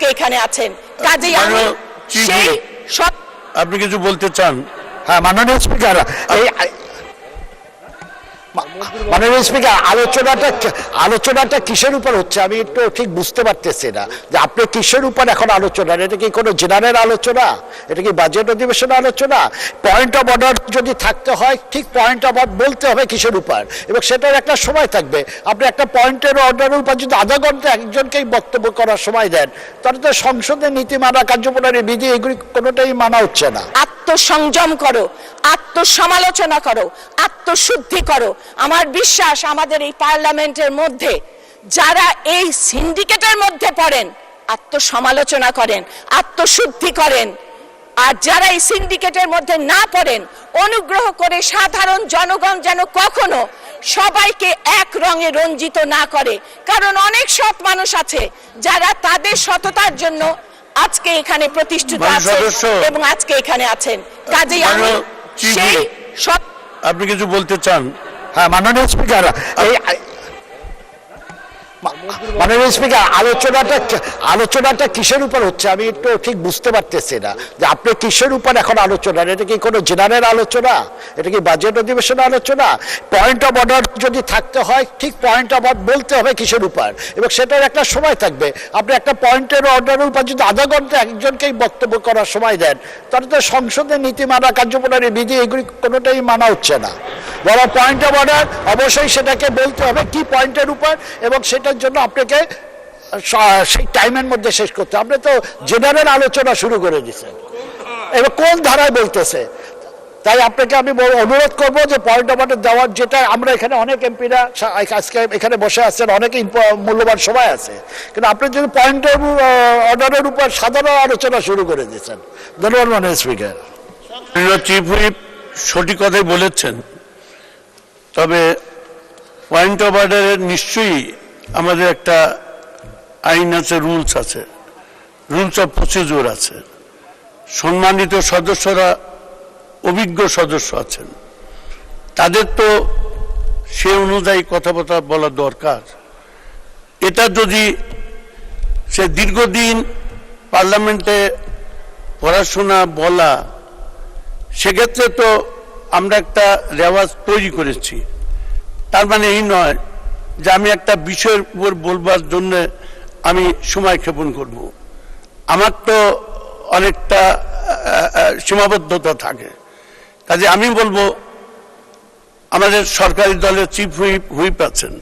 আজকে এখানে আছেন। কাজেই আমি সেই সব আপনি কিছু বলতে চান? হ্যাঁ মাননীয় স্পিকার এই মাননীয় স্পিকার, আলোচনাটা আলোচনাটা কিসের উপর হচ্ছে? আমি একটু ঠিক বুঝতে পারতেছি না। যে আপনি কিসের উপর এখন আলোচনা? এটা কি কোনো জেনারেল আলোচনা? এটা কি বাজেট অধিবেশন আলোচনা? পয়েন্ট অফ অর্ডার যদি থাকতে হয়, ঠিক পয়েন্ট অফ অর্ডার বলতে হবে কিসের উপর? এবং সেটার একটা সময় থাকবে। আপনি একটা পয়েন্টের অর্ডারের উপর যদি আধা ঘণ্টা একজনকেই বক্তব্য করার সময় দেন, তাহলে তো সংসদের নীতিমালা কার্যপ্রণালী, বিধি, এগুলি কোনোটাই মানা হচ্ছে না। আত্মসংযম করো, আত্মসমালোচনা করো, আত্মশুদ্ধি করো। আমার বিশ্বাস আমাদের এই পার্লামেন্টের মধ্যে যারা এই সিন্ডিকেটের মধ্যে পড়েন, আত্মসমালোচনা করেন, আত্মশুদ্ধি করেন, আর যারা এই সিন্ডিকেটের মধ্যে না পড়েন, অনুগ্রহ করে সাধারণ জনগণ যেন কখনো সবাইকে এক রঙে রঞ্জিত না করে। কারণ অনেক সৎ মানুষ আছে যারা তাদের সততার জন্য আজকে এখানে প্রতিষ্ঠিত আছেন এবং আজকে এখানে আছেন কাজেই আমি সেই। আপনি কিছু বলতে চান হ্যাঁ মাননীয় স্পিকার মাননীয় স্পিকার, আলোচনাটা আলোচনাটা কিসের উপর হচ্ছে? আমি একটু ঠিক বুঝতে পারতেছি না। যে আপনি কিসের উপর এখন আলোচনা? এটা কি কোনো জেনারেল আলোচনা? এটা কি বাজেট অধিবেশন আলোচনা? পয়েন্ট অফ অর্ডার যদি থাকতে হয়, ঠিক পয়েন্ট অফ অর্ডার বলতে হবে কিসের উপর? এবং সেটার একটা সময় থাকবে। আপনি একটা পয়েন্টের অর্ডারের উপর যদি আধা ঘণ্টা একজনকেই বক্তব্য করার সময় দেন, তাহলে তো সংসদের নীতিমালা, কার্যপ্রণালী, বিধি, এগুলি কোনোটাই মানা হচ্ছে না। বড় পয়েন্ট অফ অর্ডার অবশ্যই সেটাকে বলতে হবে কি পয়েন্টের উপর এবং সেটার জন্য আপনাকে সেই টাইমের মধ্যে শেষ করতে। আপনি তো জেনারেল আলোচনা শুরু করে দিচ্ছেন এবার কোন ধারায় বলতেছে? তাই আপনাকে আমি অনুরোধ করব যে পয়েন্ট অফ অর্ডার দেওয়ার যেটা আমরা এখানে অনেক এমপিরা আজকে এখানে বসে আছেন, অনেক মূল্যবান সময় আছে। কিন্তু আপনি যদি পয়েন্ট অফ অর্ডারের উপর সাধারণ আলোচনা শুরু করে দিচ্ছেন ধন্যবাদ, মাননীয় স্পিকার চিফ হুইপ সঠিক কথাই বলেছেন। তবে পয়েন্ট অফ অর্ডারের নিশ্চয়ই আমাদের একটা আইন আছে রুলস আছে। রুলস অফ প্রসিডিউর আছে। সম্মানিত সদস্যরা, অভিজ্ঞ সদস্য আছেন। তাদের তো সে অনুযায়ী কথাবার্তা বলা দরকার। এটা যদি সে দীর্ঘদিন পার্লামেন্টে পড়াশোনা বলা, সেক্ষেত্রে তো আমরা একটা রেওয়াজ তৈরি করেছি। তার মানে এই নয় যে আমি একটা বিষয়ের উপর বলবার জন্য আমি সময় ক্ষেপণ করব। আমার তো অনেকটা সীমাবদ্ধতা থাকে। কাজে আমি বলব, আমাদের সরকারি দলের চিফ হুইপ হুইপ আছেন।